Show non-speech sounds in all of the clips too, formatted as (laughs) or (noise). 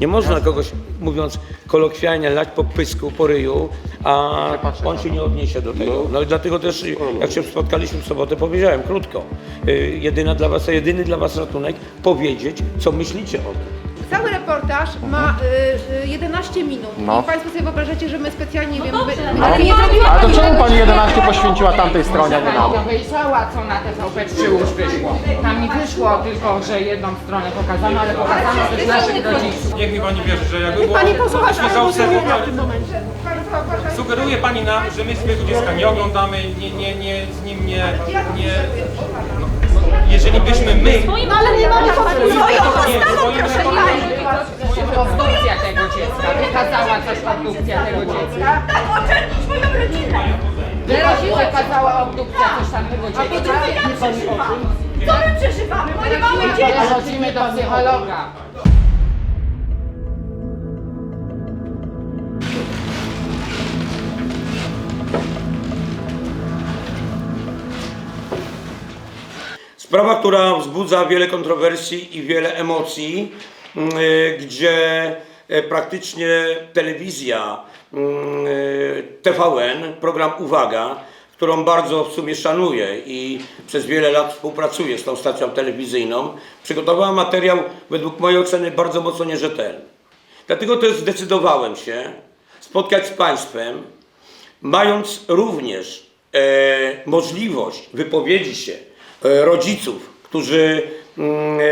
Nie można kogoś, mówiąc kolokwialnie, lać po pysku, po ryju, a on się nie odniesie do tego. No i dlatego też, jak się spotkaliśmy w sobotę, powiedziałem krótko. y, Jedyna dla was, jedyny dla was ratunek powiedzieć, co myślicie o tym. Cały reportaż ma y, y, 11 minut. No. I Państwo sobie wyobrażacie, że my specjalnie wiemy, by, No. ale nie zrobimy Ale to pani czemu pani 11 poświęciła tamtej stronie, a nie nam? obejrzała, co na TVP3 już wyszło. Tam mi wyszło tylko, że jedną stronę pokazano, ale pokazano też naszych rodziców. Niech mi pani wierzy, że jakby było, Pani posłucha, że w tym momencie. Sugeruje pani nam, że my swojego dziecka nie oglądamy, nie, nie, nie, z nim nie, nie no, jeżeli byśmy my, No ale nie mamy swoją nie, postawą, swoim proszę pani. Obdukcja tego dziecka, wykazała coś obdukcja tego dziecka. Tak, ocenić swoją rodzinę. Wykazała obdukcja coś tam tego dziecka. Co my przeżywamy? Moje małe dzieci. Chodzimy do psychologa. Sprawa, która wzbudza wiele kontrowersji i wiele emocji, mm, y, gdzie e, praktycznie telewizja mm, y, TVN, program Uwaga, którą bardzo w sumie szanuję i przez wiele lat współpracuję z tą stacją telewizyjną, przygotowała materiał według mojej oceny bardzo mocno nierzetelny. Dlatego też zdecydowałem się spotkać z Państwem, mając również e, możliwość wypowiedzi się rodziców, którzy mm, e,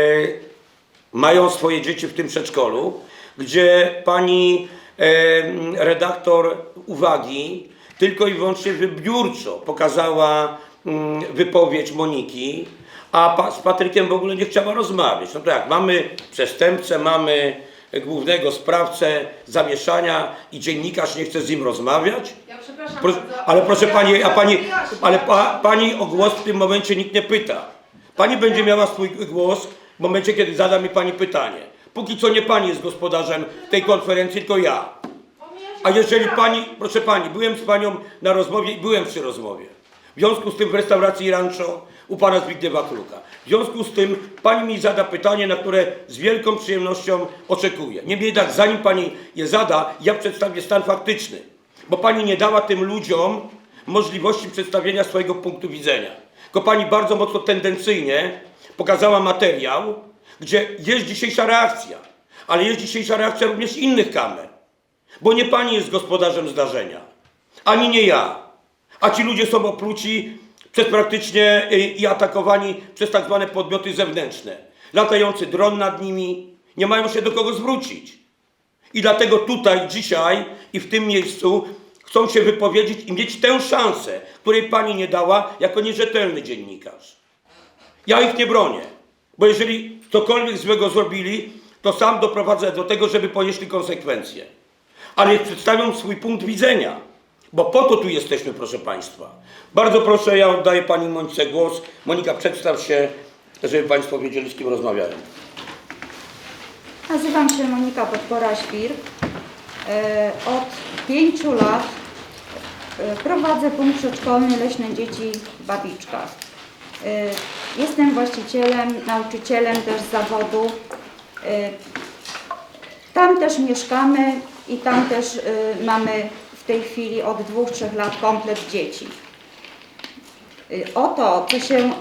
mają swoje dzieci w tym przedszkolu, gdzie pani e, redaktor uwagi tylko i wyłącznie wybiórczo pokazała mm, wypowiedź Moniki, a z Patrykiem w ogóle nie chciała rozmawiać. No to jak, mamy przestępcę, mamy głównego sprawcę zamieszania i dziennikarz nie chce z nim rozmawiać? Ja przepraszam Proszę, bardzo. ale proszę pani, a pani, ale pa, pani o głos w tym momencie nikt nie pyta. Pani będzie miała swój głos w momencie, kiedy zada mi pani pytanie. Póki co nie pani jest gospodarzem tej konferencji, tylko ja. A jeżeli pani, proszę pani, byłem z panią na rozmowie i byłem przy rozmowie. W związku z tym w restauracji Rancho u pana Zbigniewa Kluka. W związku z tym pani mi zada pytanie, na które z wielką przyjemnością oczekuję. Niemniej jednak, zanim pani je zada, ja przedstawię stan faktyczny. Bo pani nie dała tym ludziom możliwości przedstawienia swojego punktu widzenia. Tylko pani bardzo mocno tendencyjnie pokazała materiał, gdzie jest dzisiejsza reakcja. Ale jest dzisiejsza reakcja również innych kamer. Bo nie pani jest gospodarzem zdarzenia, ani nie ja. A ci ludzie są opluci przez praktycznie y, i atakowani przez tak zwane podmioty zewnętrzne. Latający dron nad nimi, nie mają się do kogo zwrócić. I dlatego tutaj, dzisiaj i w tym miejscu chcą się wypowiedzieć i mieć tę szansę, której pani nie dała jako nierzetelny dziennikarz. Ja ich nie bronię, bo jeżeli cokolwiek złego zrobili, to sam doprowadzę do tego, żeby ponieśli konsekwencje. Ale przedstawią swój punkt widzenia, bo po to tu jesteśmy, proszę Państwa. Bardzo proszę, ja oddaję Pani Monice głos. Monika, przedstaw się, żeby Państwo wiedzieli, z kim rozmawiają. Nazywam się Monika Podpora-Świr. E, Od pięciu lat e, prowadzę punkt przedszkolny Leśne Dzieci w Babiczkach. E, Jestem właścicielem, nauczycielem też zawodu. Tam też mieszkamy i tam też mamy tej chwili od dwóch, trzech lat komplet dzieci. E, O to, co się e,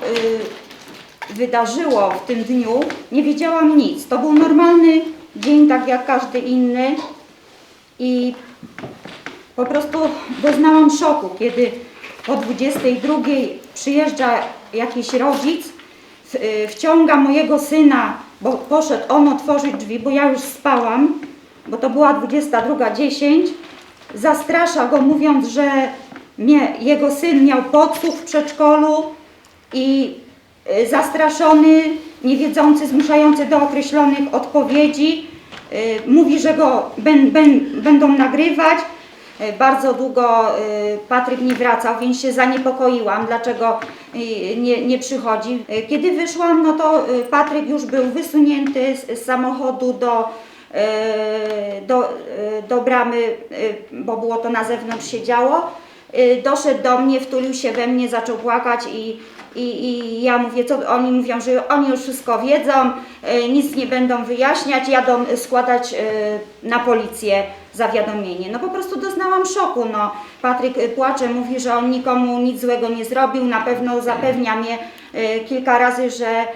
wydarzyło w tym dniu, nie wiedziałam nic. To był normalny dzień, tak jak każdy inny i po prostu doznałam szoku, kiedy o 22 przyjeżdża jakiś rodzic, y, wciąga mojego syna, bo poszedł on otworzyć drzwi, bo ja już spałam, bo to była 22.10, zastrasza go mówiąc, że jego syn miał podsłuch w przedszkolu i y, zastraszony, niewiedzący, zmuszający do określonych odpowiedzi. Y, Mówi, że go ben, ben, będą nagrywać. Y, Bardzo długo Patryk nie wracał, więc się zaniepokoiłam, dlaczego nie, nie przychodzi. Kiedy wyszłam, no to Patryk już był wysunięty z, samochodu do, do, y, do bramy, y, bo było to na zewnątrz się działo. Doszedł do mnie, wtulił się we mnie, zaczął płakać i, I, I ja mówię, co oni mówią, że oni już wszystko wiedzą, e, nic nie będą wyjaśniać, jadą składać e, na policję zawiadomienie. No po prostu doznałam szoku. No. Patryk e, płacze, mówi, że on nikomu nic złego nie zrobił, na pewno zapewnia mnie e, kilka razy, że e,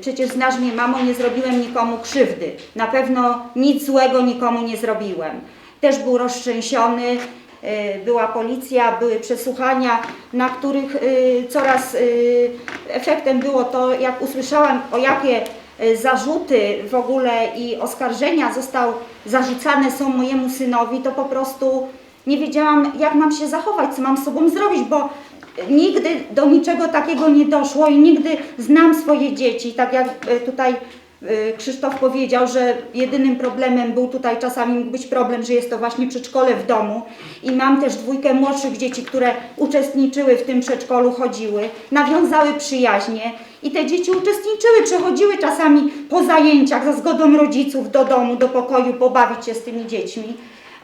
przecież znasz mnie mamo, nie zrobiłem nikomu krzywdy. Na pewno nic złego nikomu nie zrobiłem. Też był roztrzęsiony, e, była policja, były przesłuchania, na których e, coraz e, efektem było to, jak usłyszałam o jakie e, zarzuty w ogóle i oskarżenia został zarzucane są mojemu synowi, to po prostu nie wiedziałam jak mam się zachować, co mam z sobą zrobić, bo nigdy do niczego takiego nie doszło i nigdy znam swoje dzieci, tak jak e, tutaj e, Krzysztof powiedział, że jedynym problemem był tutaj czasami mógł być problem, że jest to właśnie przedszkole w domu. I mam też dwójkę młodszych dzieci, które uczestniczyły w tym przedszkolu, chodziły, nawiązały przyjaźnie. I te dzieci uczestniczyły, przechodziły czasami po zajęciach za zgodą rodziców do domu, do pokoju, pobawić się z tymi dziećmi.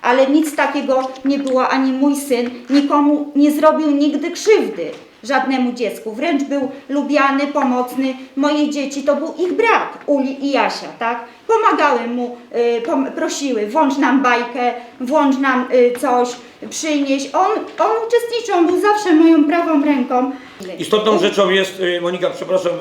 Ale nic takiego nie było, ani mój syn nikomu nie zrobił nigdy krzywdy żadnemu dziecku. Wręcz był lubiany, pomocny. Moje dzieci to był ich brat, Uli i Jasia, tak? Pomagały mu, y, pom- prosiły, włącz nam bajkę, włącz nam y, coś, przynieś. On, on uczestniczył, on był zawsze moją prawą ręką. Istotną rzeczą jest, y, Monika, przepraszam,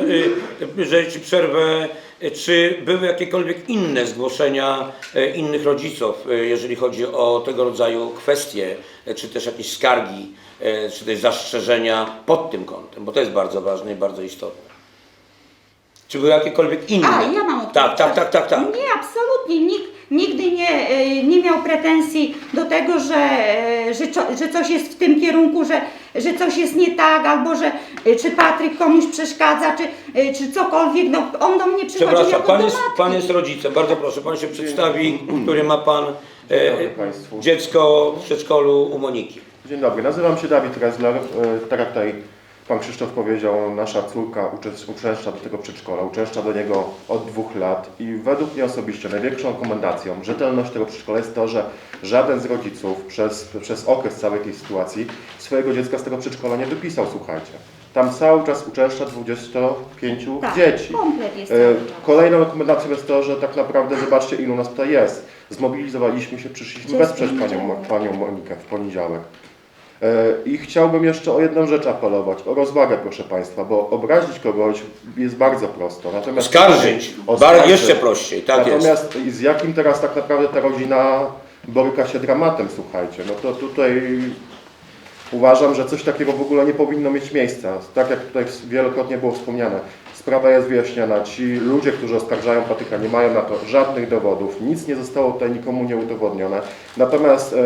y, że Ci przerwę, y, czy były jakiekolwiek inne zgłoszenia y, innych rodziców, y, jeżeli chodzi o tego rodzaju kwestie, y, czy też jakieś skargi, y, czy też zastrzeżenia pod tym kątem, bo to jest bardzo ważne i bardzo istotne. Czy były jakiekolwiek inne? A, ja mam Tak, tak, tak, tak, tak. Nie, absolutnie. Nikt nigdy nie, y, nie miał pretensji do tego, że, y, że, co- że coś jest w tym kierunku, że, że coś jest nie tak, albo że y, czy Patryk komuś przeszkadza, czy, y, czy cokolwiek. No, on do mnie przychodzi Przepraszam, jako pan do jest, matki. pan jest rodzicem, bardzo proszę, pan się przedstawi, który ma pan e, dobry państwu. dziecko w przedszkolu u Moniki. Dzień dobry, nazywam się Dawid Rezler. E, Tak jak tutaj Pan Krzysztof powiedział, nasza córka uczę- uczęszcza do tego przedszkola, uczęszcza do niego od dwóch lat i według mnie osobiście największą rekomendacją rzetelności tego przedszkola jest to, że żaden z rodziców przez, przez okres całej tej sytuacji swojego dziecka z tego przedszkola nie wypisał, słuchajcie. Tam cały czas uczęszcza 25 Tak, dzieci. komplet jest E. Kolejną rekomendacją jest to, że tak naprawdę zobaczcie ilu nas tutaj jest. Zmobilizowaliśmy się, przyszliśmy wesprzeć panią, panią Monikę w poniedziałek. E, I chciałbym jeszcze o jedną rzecz apelować, o rozwagę proszę Państwa, bo obrazić kogoś jest bardzo prosto. Natomiast Oskarżyć, Oskarżyć. Jeszcze prościej, tak jest. Natomiast z jakim teraz tak naprawdę ta rodzina boryka się dramatem, słuchajcie, no to tutaj uważam, że coś takiego w ogóle nie powinno mieć miejsca. Tak jak tutaj wielokrotnie było wspomniane, sprawa jest wyjaśniana. Ci ludzie, którzy oskarżają Patryka, nie mają na to żadnych dowodów. Nic nie zostało tutaj nikomu nie udowodnione. Natomiast e,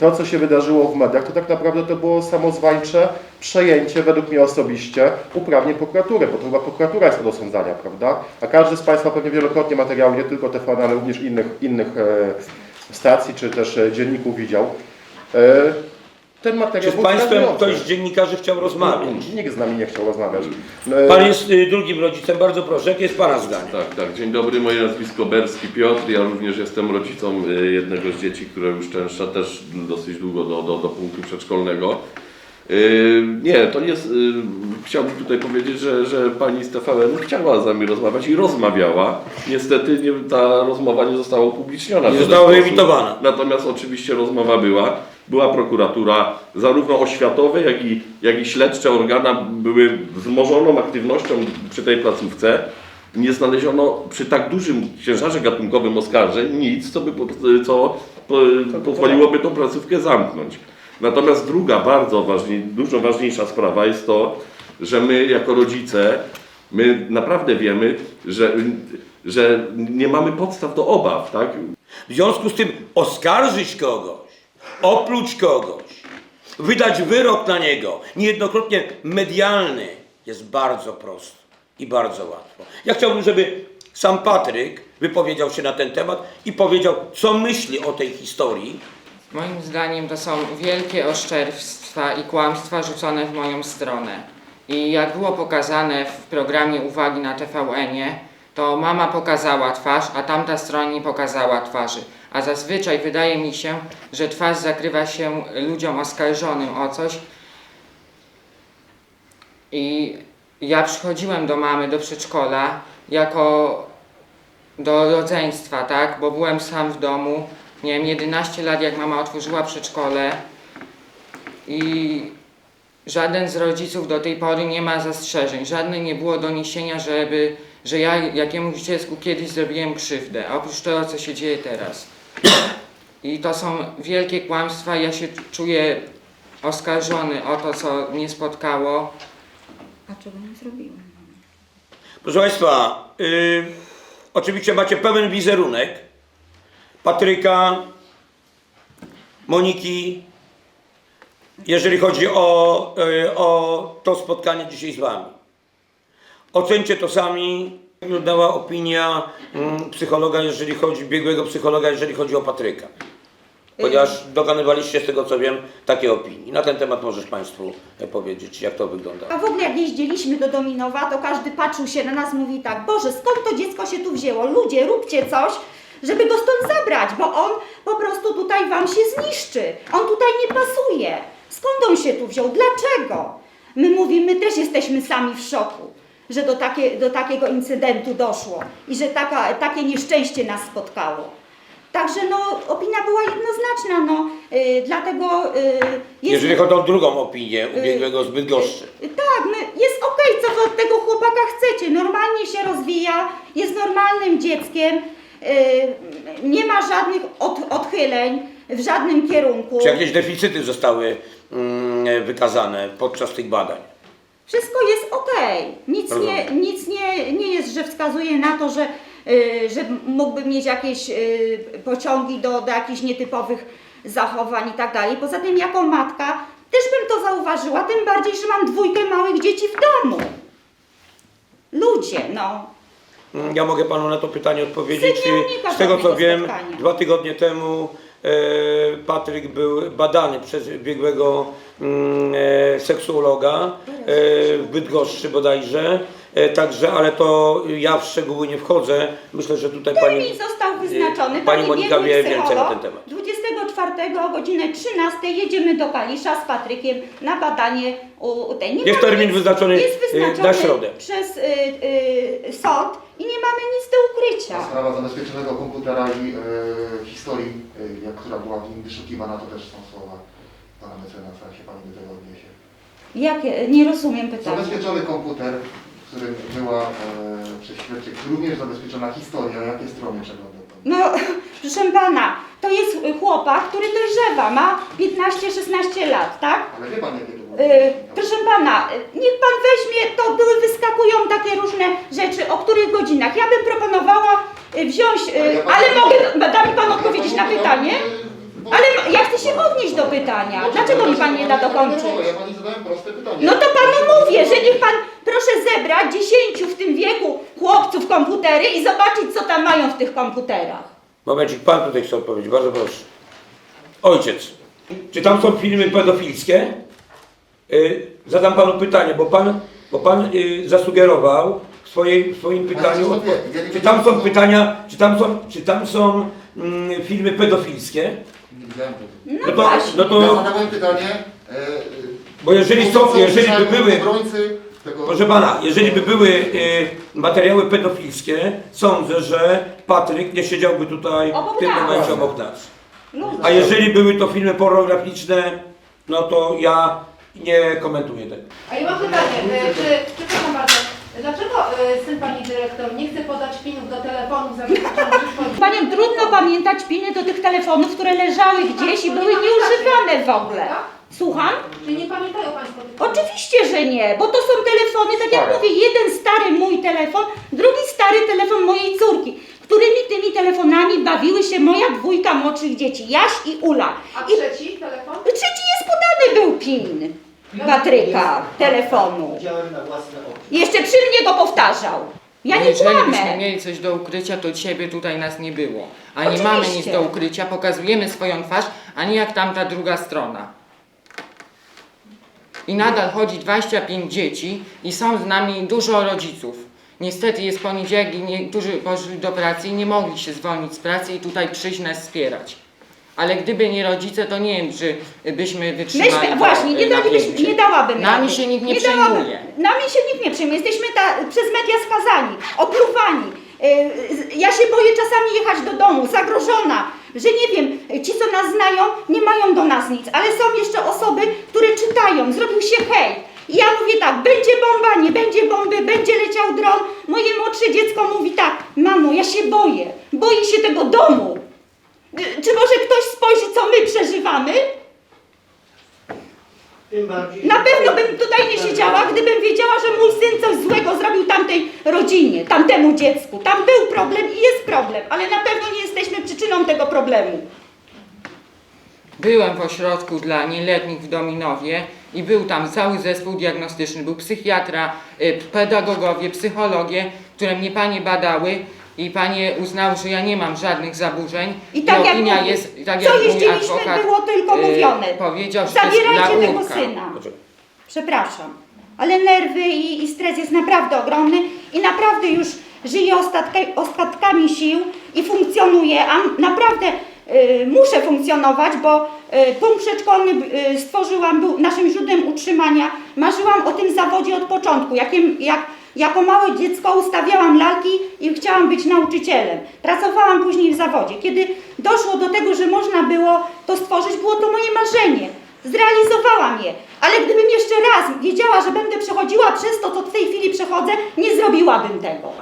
to, co się wydarzyło w mediach, to tak naprawdę to było samozwańcze przejęcie, według mnie osobiście, uprawnień prokuratury, bo to chyba prokuratura jest od osądzania, prawda? A każdy z Państwa pewnie wielokrotnie materiału, nie tylko TVN, ale również innych, innych e, stacji czy też e, dzienników widział. E, ten Czy materiał z był Państwem zdradzający. ktoś z dziennikarzy chciał rozmawiać? Nikt z nami nie chciał rozmawiać. E, Pan jest y, drugim rodzicem, bardzo proszę, jakie jest Pana zdanie? Tak, tak. Dzień dobry, moje nazwisko Berski Piotr. Ja również jestem rodzicą y, jednego z dzieci, które już częszcza też dosyć długo do, do, do punktu przedszkolnego. Y, Nie, to jest. y, Chciałbym tutaj powiedzieć, że, że pani z TVN chciała z nami rozmawiać i rozmawiała. Niestety nie, ta rozmowa nie została upubliczniona. w Nie żaden została sposób. wyemitowana. Natomiast oczywiście rozmowa była. Była prokuratura, zarówno oświatowe, jak i, jak i śledcze organa były wzmożoną aktywnością przy tej placówce. Nie znaleziono przy tak dużym ciężarze gatunkowym oskarżeń nic, co, by, co po, pozwoliłoby tą placówkę zamknąć. Natomiast druga, bardzo ważniej, dużo ważniejsza sprawa jest to, że my jako rodzice, my naprawdę wiemy, że, że nie mamy podstaw do obaw, tak? W związku z tym oskarżyć kogoś, opluć kogoś, wydać wyrok na niego, niejednokrotnie medialny, jest bardzo prosto i bardzo łatwo. Ja chciałbym, żeby sam Patryk wypowiedział się na ten temat i powiedział, co myśli o tej historii. Moim zdaniem to są wielkie oszczerstwa i kłamstwa rzucone w moją stronę. I jak było pokazane w programie Uwagi na TVN-ie, to mama pokazała twarz, a tamta strona nie pokazała twarzy. A zazwyczaj wydaje mi się, że twarz zakrywa się ludziom oskarżonym o coś, I ja przychodziłem do mamy do przedszkola jako do rodzeństwa, tak? Bo byłem sam w domu. Miałem 11 lat, jak mama otworzyła przedszkole. I żaden z rodziców do tej pory nie ma zastrzeżeń. Żadne nie było doniesienia, żeby, że ja jakiemuś dziecku kiedyś zrobiłem krzywdę. Oprócz tego, co się dzieje teraz. I to są wielkie kłamstwa. Ja się czuję oskarżony o to, co mnie spotkało. A czego nie zrobiłem? Proszę Państwa, y, oczywiście macie pełen wizerunek Patryka, Moniki, jeżeli chodzi o, y, o to spotkanie dzisiaj z Wami. Ocencie to sami. Wyglądała opinia mm, psychologa, jeżeli chodzi, biegłego psychologa, jeżeli chodzi o Patryka. Ponieważ dokonywaliście z tego co wiem takie opinii. Na ten temat możesz Państwu e, powiedzieć, jak to wygląda. A w ogóle jak jeździliśmy do Dominowa, to każdy patrzył się na nas, mówi tak, Boże, skąd to dziecko się tu wzięło? Ludzie, róbcie coś, żeby go stąd zabrać, bo on po prostu tutaj wam się zniszczy. On tutaj nie pasuje. Skąd on się tu wziął? Dlaczego? My mówimy, też jesteśmy sami w szoku, że do, takie, do takiego incydentu doszło i że taka, takie nieszczęście nas spotkało. Także no, opinia była jednoznaczna, no, yy, dlatego yy, jest... Jeżeli chodzi o drugą opinię ubiegłego z Bydgoszczy. Tak, my, jest okej, co wy od tego chłopaka chcecie. Normalnie się rozwija, jest normalnym dzieckiem, yy, nie ma żadnych od, odchyleń w żadnym kierunku. Czy jakieś deficyty zostały mm, wykazane podczas tych badań? Wszystko jest okej. Nic, nie, nic nie, nie jest, że wskazuje na to, że, yy, że mógłby mieć jakieś yy, pociągi do, do jakichś nietypowych zachowań i tak dalej. Poza tym, jako matka też bym to zauważyła, tym bardziej, że mam dwójkę małych dzieci w domu. Ludzie, no. Mm, Ja mogę panu na to pytanie odpowiedzieć. Unika Z tego co wiem, spotkania. dwa tygodnie temu Patryk był badany przez biegłego mm, e, seksuologa e, w Bydgoszczy bodajże. E, także, ale to ja w szczegóły nie wchodzę. Myślę, że tutaj pani. Termin został wyznaczony. Pani Monika wie więcej na ten temat. 24 o godzinę 13 jedziemy do Kalisza z Patrykiem na badanie u, u tej. Nie Jest mamy termin nic- wyznaczony, jest y, wyznaczony na środę. przez y, y, sąd i nie mamy nic do ukrycia. Sprawa zabezpieczonego komputera i e, historii, e, jak, która była w nim wyszukiwana, to też są słowa pana mecenasa, jak się pani do tego odniesie. Jak, nie rozumiem pytania. Zabezpieczony komputer, w którym była e, przez śledczych również zabezpieczona historia, jakie strony przeglądał pan? No, (laughs) proszę pana, to jest chłopak, który dojrzewa, ma 15-16 lat, tak? Ale wie pan, jakie to było? Yy, proszę pana, niech pan weźmie, to były, wyskakują takie różne rzeczy, o których godzinach. Ja bym proponowała yy, wziąć, Ale ja panu- ale mogę, da mi pan odpowiedzieć na pytanie? e, Ale ja chcę się odnieść do pytania. Dlaczego mi pan nie da dokończyć? Ja pani zadałem proste pytanie. No to panu mówię, że niech pan proszę zebrać 10 w tym wieku chłopców komputery i zobaczyć, co tam mają w tych komputerach. Momencik, pan tutaj chce odpowiedzieć, bardzo proszę. Ojciec, czy tam są filmy pedofilskie? Y, zadam panu pytanie, bo pan, bo pan y, zasugerował w, swojej, w swoim pytaniu, nie czy tam są pytania, czy tam są, czy tam są mm, filmy pedofilskie? Nie widziałem tego. No, No to, właśnie. no Ja to, zadałem pytanie. E, bo jeżeli są, jeżeli by były, obrońcy tego... proszę pana, jeżeli by były y, materiały pedofilskie, sądzę, że Patryk nie siedziałby tutaj Obok w tym nas. momencie obok nas. Ludzie. A jeżeli były to filmy pornograficzne, no to ja nie komentuję tego. A ja mam pytanie, e, czy, przepraszam bardzo, dlaczego e, syn pani dyrektor nie chce podać pinów do telefonów zabezpieczonych w Panią trudno pamiętać piny do tych telefonów, które leżały gdzieś i były nieużywane w ogóle. Słucham? Czyli nie pamiętają państwo tych Oczywiście, że nie, bo to są telefony, tak jak mówię, jeden stary mój telefon, drugi stary telefon mojej córki, którymi tymi telefonami bawiły się moja dwójka młodszych dzieci, Jaś i Ula. A I trzeci telefon? trzeci jest podany był PIN Patryka telefonu. Widziałem na własne oczy. Jeszcze przy mnie go powtarzał. Ja nie Jeżeli byśmy kłamę. mieli coś do ukrycia, to ciebie tutaj nas nie było. A nie Oczywiście. mamy nic do ukrycia, pokazujemy swoją twarz, a nie jak tamta druga strona. I nadal chodzi 25 dzieci i są z nami dużo rodziców. Niestety jest poniedziałek i niektórzy poszli do pracy i nie mogli się zwolnić z pracy i tutaj przyjść nas wspierać. Ale gdyby nie rodzice, to nie wiem, czy byśmy wytrzymali Myśmy, to, właśnie, nie, dalibyśmy, nie dałabym Nami rady. się nikt nie, dałabym- przejmuje. Nami się nikt nie przejmuje. Jesteśmy ta, przez media skazani, opluwani. Yy, Ja się boję czasami jechać do że nie wiem, ci co nas znają, nie mają do nas nic, ale są jeszcze osoby, które czytają, zrobił się hej. I ja mówię tak, będzie bomba, nie będzie bomby, będzie leciał dron. Moje młodsze dziecko mówi tak, mamo, ja się boję, boję się tego domu. Czy może ktoś spojrzy, co my przeżywamy? Na pewno bym tutaj nie siedziała, gdybym wiedziała, że mój syn coś złego zrobił tamtej rodzinie, tamtemu dziecku. Tam był problem i jest problem, ale na pewno nie jesteśmy przyczyną tego problemu. Byłem w ośrodku dla nieletnich w Dominowie i był tam cały zespół diagnostyczny. Był psychiatra, y, pedagogowie, psychologie, które mnie panie badały i panie uznały, że ja nie mam żadnych zaburzeń. I tak jak opinia mówię, jest, tak co jak mój jeździliśmy, adwokat było tylko y, mówione. powiedział, że to jest Zabierajcie tego syna. Przepraszam, ale nerwy i, i stres jest naprawdę ogromny i naprawdę już żyję ostatka, ostatkami sił i funkcjonuję, a naprawdę y, muszę funkcjonować, bo y, punkt przedszkolny y, stworzyłam, był naszym źródłem utrzymania. Marzyłam o tym zawodzie od początku. Jakim, jak, jako małe dziecko ustawiałam lalki i chciałam być nauczycielem. Pracowałam później w zawodzie. Kiedy doszło do tego, że można było to stworzyć, było to moje marzenie. Zrealizowałam je, ale gdybym jeszcze raz wiedziała, że będę przechodziła przez to, co w tej chwili przechodzę, nie zrobiłabym tego.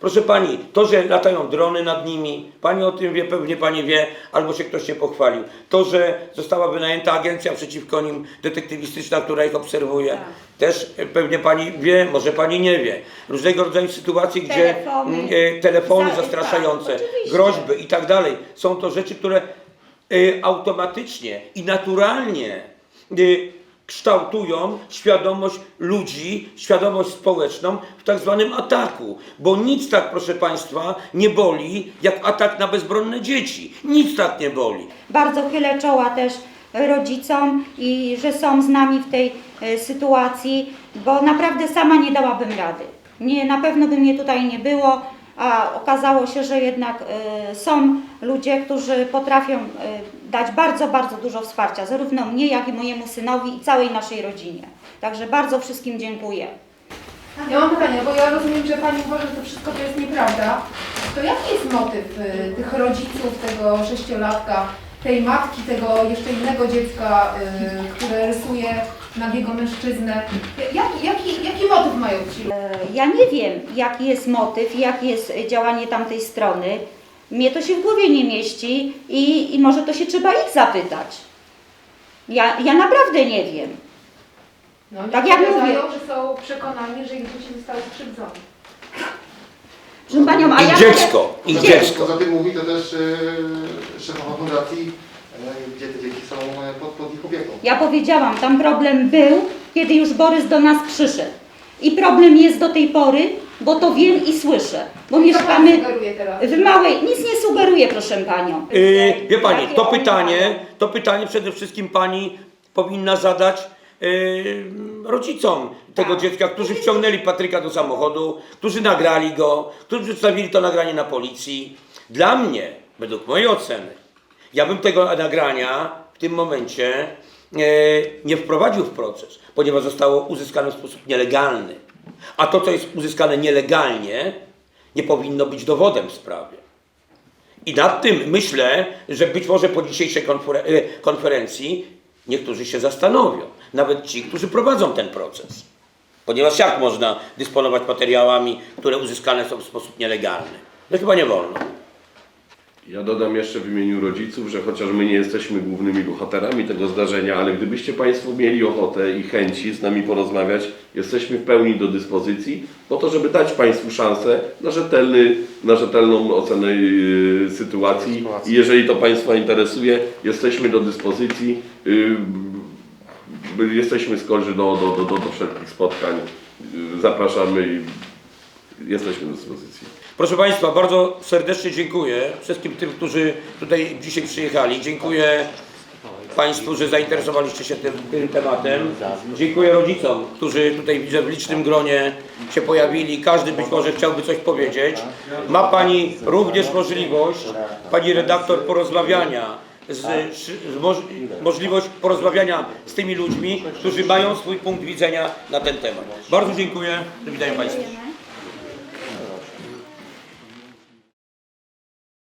Proszę pani, to, że latają drony nad nimi, pani o tym wie, pewnie pani wie, albo się ktoś nie pochwalił. To, że została wynajęta agencja przeciwko nim, detektywistyczna, która ich obserwuje, też e, pewnie pani wie, może pani nie wie. Różnego rodzaju sytuacje, gdzie Telefony. mm, e, telefony Za- zastraszające, tak, groźby i tak dalej. Są to rzeczy, które e, automatycznie i naturalnie e, kształtują świadomość ludzi, świadomość społeczną w tak zwanym ataku. Bo nic tak, proszę Państwa, nie boli, jak atak na bezbronne dzieci. Nic tak nie boli. Bardzo chylę czoła też rodzicom i że są z nami w tej e, sytuacji, bo naprawdę sama nie dałabym rady. Nie, na pewno by mnie tutaj nie było, a okazało się, że jednak e, są ludzie, którzy potrafią e, dać bardzo, bardzo dużo wsparcia, zarówno mnie, jak i mojemu synowi i całej naszej rodzinie. Także bardzo wszystkim dziękuję. Ja mam pytanie, bo ja rozumiem, że Pani uważa, że to wszystko to jest nieprawda. To jaki jest motyw y, tych rodziców, tego sześciolatka, tej matki, tego jeszcze innego dziecka, y, które rysuje nagiego mężczyznę? Jaki, jaki, jaki motyw mają ci ludzie? E, Ja nie wiem, jaki jest motyw, jakie jest działanie tamtej strony. Mnie to się w głowie nie mieści i, i może to się trzeba ich zapytać. Ja, ja naprawdę nie wiem. No, tak jak mówię. że są przekonani, że ich dzieci zostały skrzywdzone. Proszę Panią, a I ja dziecko, i Gdzie? dziecko. Poza tym mówi to też yy, szefowa fundacji, yy, gdzie te dzieci są e, pod, pod ich opieką. Ja powiedziałam, tam problem był, kiedy już Borys do nas przyszedł. I problem jest do tej pory, bo to wiem i słyszę. Bo mieszkamy w małej, nic nie sugeruję, proszę Panią. Yy, wie pani, to pytanie, to pytanie przede wszystkim pani powinna zadać yy, rodzicom tego Tak. dziecka, którzy wciągnęli Patryka do samochodu, którzy nagrali go, którzy przedstawili to nagranie na policji. Dla mnie, według mojej oceny, ja bym tego nagrania w tym momencie yy, nie wprowadził w proces, ponieważ zostało uzyskane w sposób nielegalny. A to, co jest uzyskane nielegalnie, nie powinno być dowodem w sprawie. I nad tym myślę, że być może po dzisiejszej e, konferencji niektórzy się zastanowią. Nawet ci, którzy prowadzą ten proces. Ponieważ jak można dysponować materiałami, które uzyskane są w sposób nielegalny? No chyba nie wolno. Ja dodam jeszcze w imieniu rodziców, że chociaż my nie jesteśmy głównymi bohaterami tego zdarzenia, ale gdybyście Państwo mieli ochotę i chęci z nami porozmawiać, jesteśmy w pełni do dyspozycji po to, żeby dać Państwu szansę na, rzetelny, na rzetelną ocenę yy, sytuacji. Sytuacji. I jeżeli to Państwa interesuje, jesteśmy do dyspozycji. Yy, jesteśmy skorzy do, do, do, do, do wszelkich spotkań. Yy, zapraszamy i jesteśmy do dyspozycji. Proszę Państwa, bardzo serdecznie dziękuję wszystkim tym, którzy tutaj dzisiaj przyjechali. Dziękuję Państwu, że zainteresowaliście się tym, tym tematem. Dziękuję rodzicom, którzy tutaj widzę w licznym gronie się pojawili. Każdy być może chciałby coś powiedzieć. Ma Pani również możliwość, Pani redaktor, porozmawiania z, z moż, możliwość porozmawiania z tymi ludźmi, którzy mają swój punkt widzenia na ten temat. Bardzo dziękuję. Do widzenia Państwu.